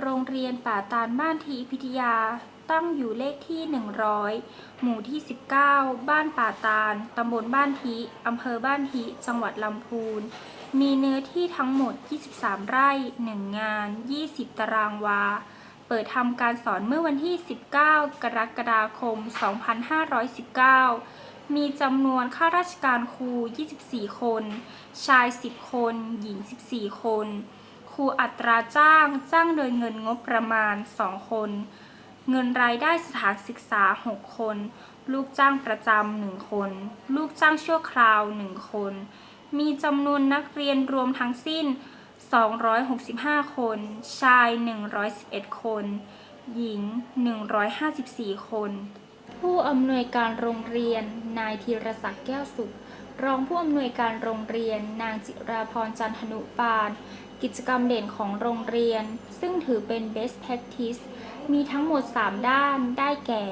โรงเรียนป่าตาลบ้านทีพิทยา ตั้งอยู่เลขที่ 100 หมู่ที่ 19 บ้านป่าตาล ตำบลบ้านทีอำเภอบ้านทีจังหวัดลำพูน มีเนื้อที่ทั้งหมด 23 ไร่ 1 งาน 20 ตารางวา เปิดทำการสอนเมื่อวันที่ 19 กรกฎาคม 2519มีจำนวนข้าราชการครู 24 คน ชาย 10 คน หญิง 14 คน รูอัตราจ้างจ้างโดยเงินงบประมาณ 2 คน เงินรายได้สถานศึกษา 6 คน ลูกจ้างประจำ1คน ลูกจ้างชั่วคราว1คน มีจำนวนนักเรียนรวมทั้งสิ้น 265 คน ชาย 111 คน หญิง 154 คน ผู้อำนวยการโรงเรียน นายธีรศักดิ์แก้วสุข รองผู้อำนวยการโรงเรียน นางจิราพรจันทนุปาน กิจกรรมเด่นของโรงเรียน ซึ่งถือเป็น best practice มีทั้งหมด 3 ด้านได้แก่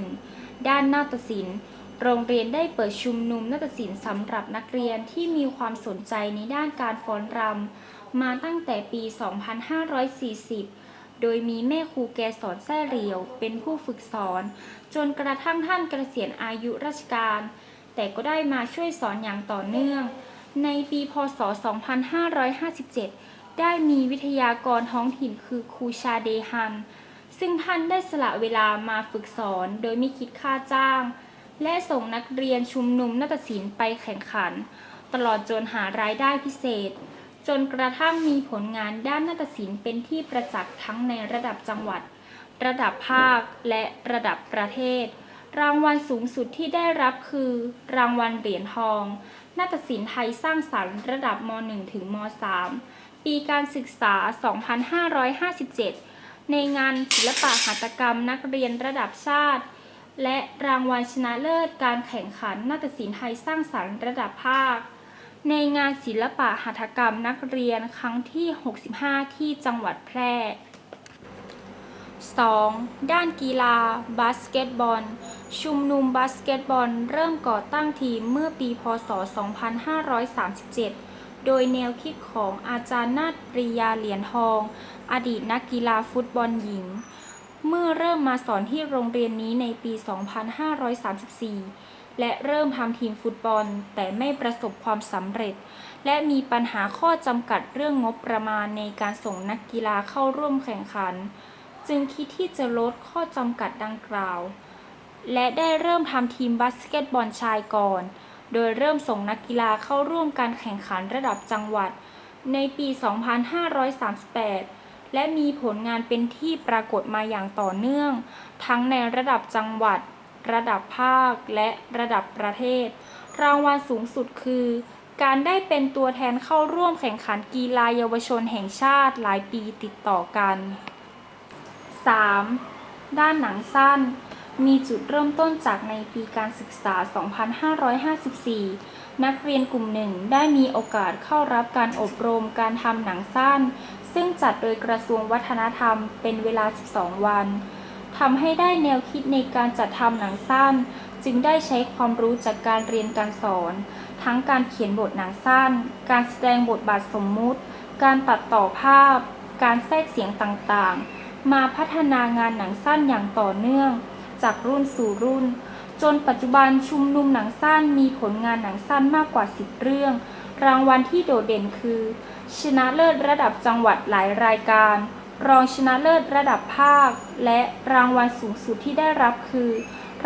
1. ด้านนาฏศิลป์ โรงเรียนได้เปิดชุมนุมนาฏศิลป์สำหรับนักเรียนที่มีความสนใจในด้านการฟ้อนรำมาตั้งแต่ปี 2540 โดยมีแม่ครูแกสอนแซ่เหลียว เป็นผู้ฝึกสอน จนกระทั่งท่านเกษียณอายุราชการ แต่ก็ได้มาช่วยสอนอย่างต่อเนื่อง ในปีพศ 2557 ได้มีวิทยากรท้องถิ่นคือครูชาเดฮัน ซึ่งท่านได้สละเวลามาฝึกสอนโดยไม่คิดค่าจ้าง และส่งนักเรียนชุมนุมนาฏศิลป์ไปแข่งขัน ตลอดจนหารายได้พิเศษ จนกระทั่งมีผลงานด้านนาฏศิลป์เป็นที่ประจักษ์ทั้งในระดับจังหวัด ระดับภาคและระดับประเทศ รางวัลสูงสุดที่ได้รับคือ รางวัลเหรียญทอง นาฏศิลป์ไทยสร้างสรรค์ระดับม .1 ถึงม .3 ปีการศึกษา 2557 ในงานศิลปะหัตถกรรมนักเรียนระดับชาติ และรางวัลชนะเลิศการแข่งขันนาฏศิลป์ไทยสร้างสรรค์ระดับภาค ในงานศิลปะหัตถกรรมนักเรียนครั้งที่ 65 ที่จังหวัดแพร่ 2. ด้านกีฬา บาสเกตบอล ชุมนุมบาสเกตบอลเริ่มก่อตั้งทีมเมื่อปีพศ 2537 โดยแนวคิดของอาจารย์นาฏปริยาเหรียญทอง อดีตนักกีฬาฟุตบอลหญิง เมื่อเริ่มมาสอนที่โรงเรียนนี้ในปี 2534 และเริ่มทำทีมฟุตบอลแต่ไม่ประสบความสำเร็จ และมีปัญหาข้อจำกัดเรื่องงบประมาณในการส่งนักกีฬาเข้าร่วมแข่งขัน จึงคิดที่จะลดข้อจำกัดดังกล่าว และได้เริ่มทำทีมบาสเกตบอลชายก่อน โดยเริ่มส่งนักกีฬาเข้าร่วมการแข่งขันระดับจังหวัด ในปี 2538 และมีผลงานเป็นที่ปรากฏมาอย่างต่อเนื่อง ทั้งในระดับจังหวัด ระดับภาค และระดับประเทศ รางวัลสูงสุดคือ การได้เป็นตัวแทนเข้าร่วมแข่งขันกีฬาเยาวชนแห่งชาติหลายปีติดต่อกัน 3. ด้านหนังสั้น มีจุดเริ่มต้นจากในปีการศึกษา 2554 นักเรียนกลุ่มหนึ่งได้มีโอกาสเข้ารับการอบรมการทำหนังสั้น ซึ่งจัดโดยกระทรวงวัฒนธรรมเป็นเวลา 12 วัน ทำให้ได้แนวคิดในการจัดทำหนังสั้น จึงได้ใช้ความรู้จากการเรียนการสอน ทั้งการเขียนบทหนังสั้น การแสดงบทบาทสมมุติ การตัดต่อภาพ การแทรกเสียงต่างๆ มาพัฒนางานหนังสั้นอย่างต่อเนื่อง จากรุ่นสู่รุ่น จนปัจจุบันชุมนุมหนังสั้นมีผลงานหนังสั้นมากกว่า 10 เรื่อง รางวัลที่โดดเด่นคือ ชนะเลิศระดับจังหวัดหลายรายการ รองชนะเลิศระดับภาค และรางวัลสูงสุดที่ได้รับคือ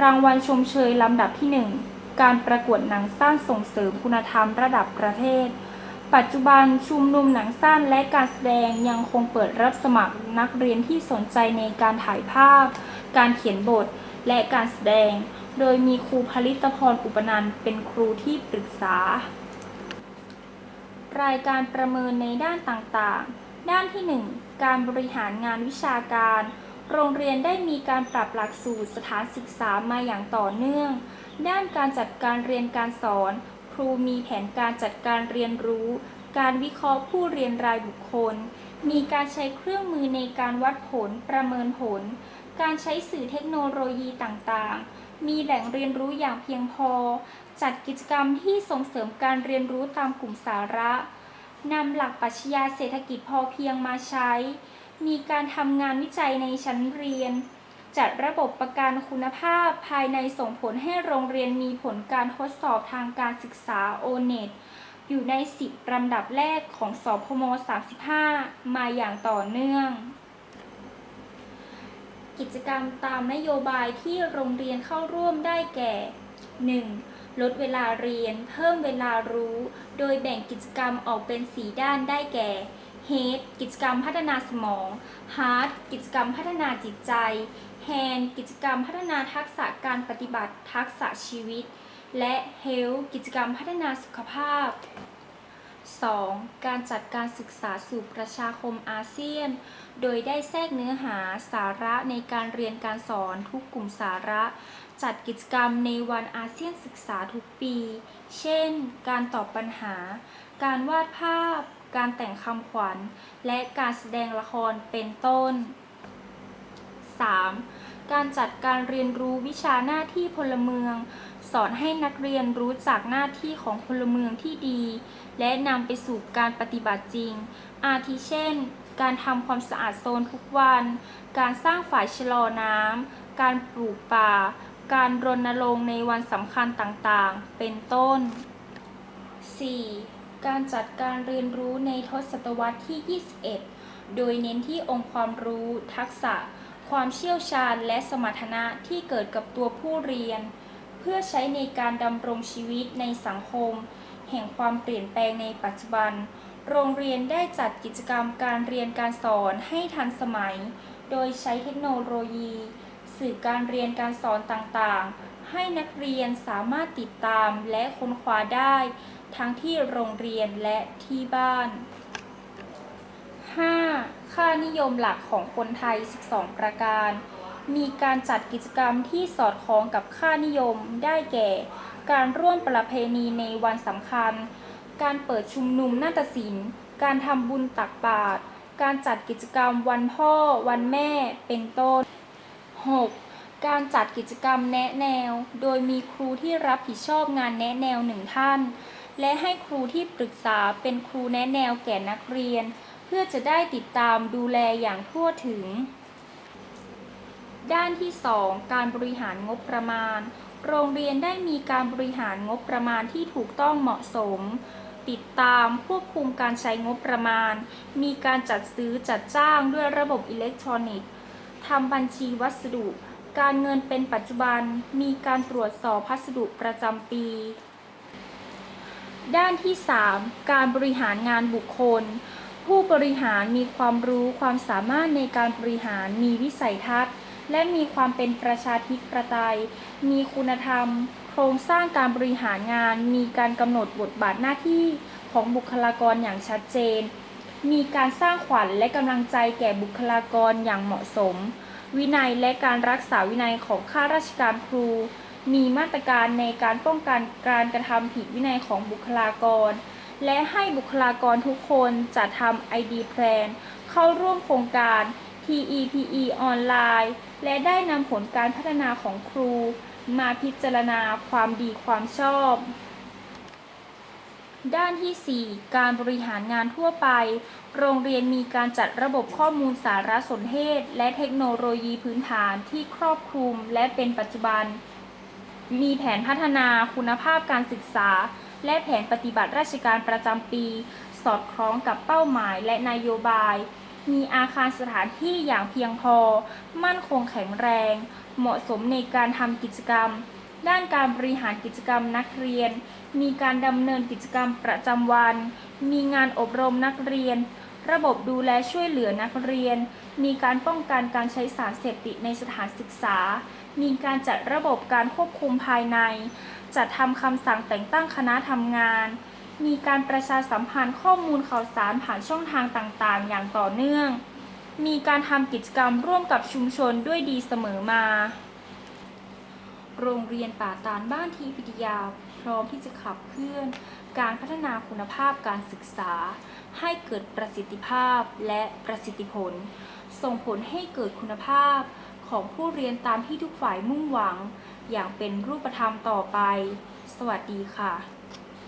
รางวัลชมเชยลำดับที่ 1 การประกวดหนังสั้นส่งเสริมคุณธรรมระดับประเทศปัจจุบันชุมนุมหนังสั้นและการแสดงยังคงเปิดรับสมัครนักเรียนที่สนใจในการถ่ายภาพ การเขียนบท และการแสดง โดยมีครูผลิตพรอุปนันเป็นครูที่ปรึกษา รายการประเมินในด้านต่างๆ ด้านที่ 1 การบริหารงานวิชาการ โรงเรียนได้มีการปรับหลักสูตรสถานศึกษามาอย่างต่อเนื่อง ด้านการจัดการเรียนการสอน ครูมีแผนการจัดการเรียนรู้ การวิเคราะห์ผู้เรียนรายบุคคลมีการใช้เครื่องมือในการวัดผลประเมินผล การใช้สื่อเทคโนโลยีต่างๆ มีแหล่งเรียนรู้อย่างเพียงพอ จัดกิจกรรมที่ส่งเสริมการเรียนรู้ตามกลุ่มสาระนำหลักปรัชญาเศรษฐกิจพอเพียงมาใช้ มีการทำงานวิจัยในชั้นเรียน จัดระบบประกันคุณภาพภายในส่งผลให้โรงเรียนมีผลการทดสอบทางการศึกษา o n e t อยู่ใน 10ลำดับแรกของสอบพม35 มาอย่างต่อเนื่อง กิจกรรมตามนโยบายที่โรงเรียนเข้าร่วมได้แก่ 1. ลดเวลาเรียน เพิ่มเวลารู้ โดยแบ่งกิจกรรมออกเป็น 4 ด้านได้แก่ Head กิจกรรมพัฒนาสมอง Heart กิจกรรมพัฒนาจิตใจ Hand กิจกรรมพัฒนาทักษะการปฏิบัติทักษะชีวิต และ Health กิจกรรมพัฒนาสุขภาพ 2. การจัดการศึกษาสู่ประชาคมอาเซียน โดยได้แทรกเนื้อหาสาระในการเรียนการสอนทุกกลุ่มสาระ จัดกิจกรรมในวันอาเซียนศึกษาทุกปี เช่น การตอบปัญหา การวาดภาพ การแต่งคำขวัญ และการแสดงละครเป็นต้น 3. การจัดการเรียนรู้วิชาหน้าที่พลเมือง สอนให้นักเรียนรู้จักหน้าที่ของพลเมืองที่ดี และนำไปสู่การปฏิบัติจริง อาทิเช่น การทำความสะอาดโซนทุกวัน การสร้างฝ่ายชะลอน้ำ การปลูกป่า การรณรงค์ในวันสำคัญต่างๆ เป็นต้น 4. การจัดการเรียนรู้ในทศตวรรษที่ 21 โดยเน้นที่องค์ความรู้ ทักษะ ความเชี่ยวชาญและสมรรถนะที่เกิดกับตัวผู้เรียน เพื่อใช้ในการดำรงชีวิตในสังคม แห่งความเปลี่ยนแปลงในปัจจุบัน โรงเรียนได้จัดกิจกรรมการเรียนการสอนให้ทันสมัย โดยใช้เทคโนโลยี สื่อการเรียนการสอนต่างๆ ให้นักเรียนสามารถติดตามและค้นคว้าได้ ทั้งที่โรงเรียนและที่บ้าน 5. ค่านิยมหลักของคนไทย 12 ประการ มีการจัดกิจกรรมที่สอดคล้องกับค่านิยมได้แก่ การร่วมประเพณีในวันสำคัญ การเปิดชุมนุมนาฏศิลป์ การทำบุญตักบาตรการจัดกิจกรรมวันพ่อ วันแม่ เป็นต้น 6. การจัดกิจกรรมแนะแนว โดยมีครูที่รับผิดชอบงานแนะแนวหนึ่งท่าน และให้ครูที่ปรึกษาเป็นครูแนะแนวแก่นักเรียน เพื่อจะได้ติดตามดูแลอย่างทั่วถึง ด้านที่ 2 การบริหารงบประมาณ โรงเรียนได้มีการบริหารงบประมาณที่ถูกต้องเหมาะสม ติดตามควบคุมการใช้งบประมาณ มีการจัดซื้อจัดจ้างด้วยระบบอิเล็กทรอนิกส์ทำบัญชีวัสดุ การเงินเป็นปัจจุบัน มีการตรวจสอบพัสดุประจำปี ด้านที่ 3 การบริหารงานบุคคลผู้บริหารมีความรู้ความสามารถในการบริหารมีวิสัยทัศน์ และมีความเป็นประชาธิปไตย มีคุณธรรม โครงสร้างการบริหารงาน มีการกำหนดบทบาทหน้าที่ของบุคลากรอย่างชัดเจน มีการสร้างขวัญและกำลังใจแก่บุคลากรอย่างเหมาะสม วินัยและการรักษาวินัยของข้าราชการครู มีมาตรการในการป้องกันการกระทำผิดวินัยของบุคลากร และให้บุคลากรทุกคนจัดทำ ID Plan เข้าร่วมโครงการ TEPE ออนไลน์ และได้นำผลการพัฒนาของครู มาพิจารณาความดีความชอบ ด้านที่ 4 การบริหารงานทั่วไป โรงเรียนมีการจัดระบบข้อมูลสารสนเทศ และเทคโนโลยีพื้นฐานที่ครอบคลุมและเป็นปัจจุบัน มีแผนพัฒนาคุณภาพการศึกษา และแผนปฏิบัติราชการประจำปี สอดคล้องกับเป้าหมายและนโยบาย มีอาคารสถานที่อย่างเพียงพอ มั่นคงแข็งแรง เหมาะสมในการทำกิจกรรม ด้านการบริหารกิจกรรมนักเรียน มีการดำเนินกิจกรรมประจำวัน มีงานอบรมนักเรียน ระบบดูแลช่วยเหลือนักเรียน มีการป้องกันการใช้สารเสพติดในสถานศึกษา มีการจัดระบบการควบคุมภายใน จัดทำคำสั่งแต่งตั้งคณะทำงาน มีการประชาสัมพันธ์ข้อมูลข่าวสารผ่านช่องทางต่างๆ อย่างต่อเนื่อง มีการทำกิจกรรมร่วมกับชุมชนด้วยดีเสมอมา โรงเรียนป่าตาลบ้านทีพิทยา พร้อมที่จะขับเคลื่อน การพัฒนาคุณภาพการศึกษา ให้เกิดประสิทธิภาพและประสิทธิผล ส่งผลให้เกิดคุณภาพของผู้เรียนตามที่ทุกฝ่ายมุ่งหวัง อย่างเป็นรูปธรรมต่อไป สวัสดีค่ะ